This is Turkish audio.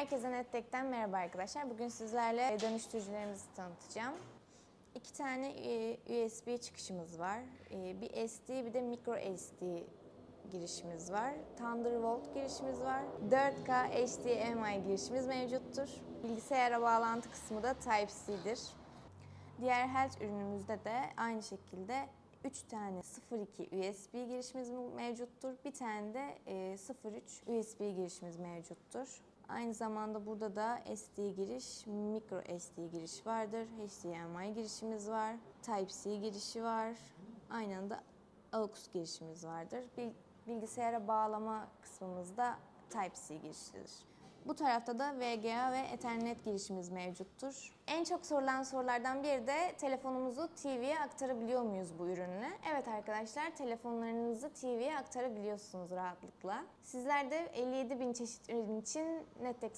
Herkese NetTech'ten merhaba arkadaşlar. Bugün sizlerle dönüştürücülerimizi tanıtacağım. İki tane e, USB çıkışımız var. E, Bir SD bir de micro SD girişimiz var. Thunderbolt girişimiz var. 4K HDMI girişimiz mevcuttur. Bilgisayara bağlantı kısmı da Type-C'dir. Diğer Health ürünümüzde de aynı şekilde 3 tane 0.2 USB girişimiz mevcuttur. Bir tane de e, 0.3 USB girişimiz mevcuttur. Aynı zamanda burada da SD giriş, micro SD giriş vardır. HDMI girişimiz var. Type-C girişi var. Aynı anda AUX girişimiz vardır. Bil- Bilgisayara bağlama kısmımızda Type-C girişidir. Bu tarafta da VGA ve Ethernet girişimiz mevcuttur. En çok sorulan sorulardan biri de telefonumuzu TV'ye aktarabiliyor muyuz bu ürünle? Evet arkadaşlar telefonlarınızı TV'ye aktarabiliyorsunuz rahatlıkla. Sizler de 57 bin çeşit ürün için NetEx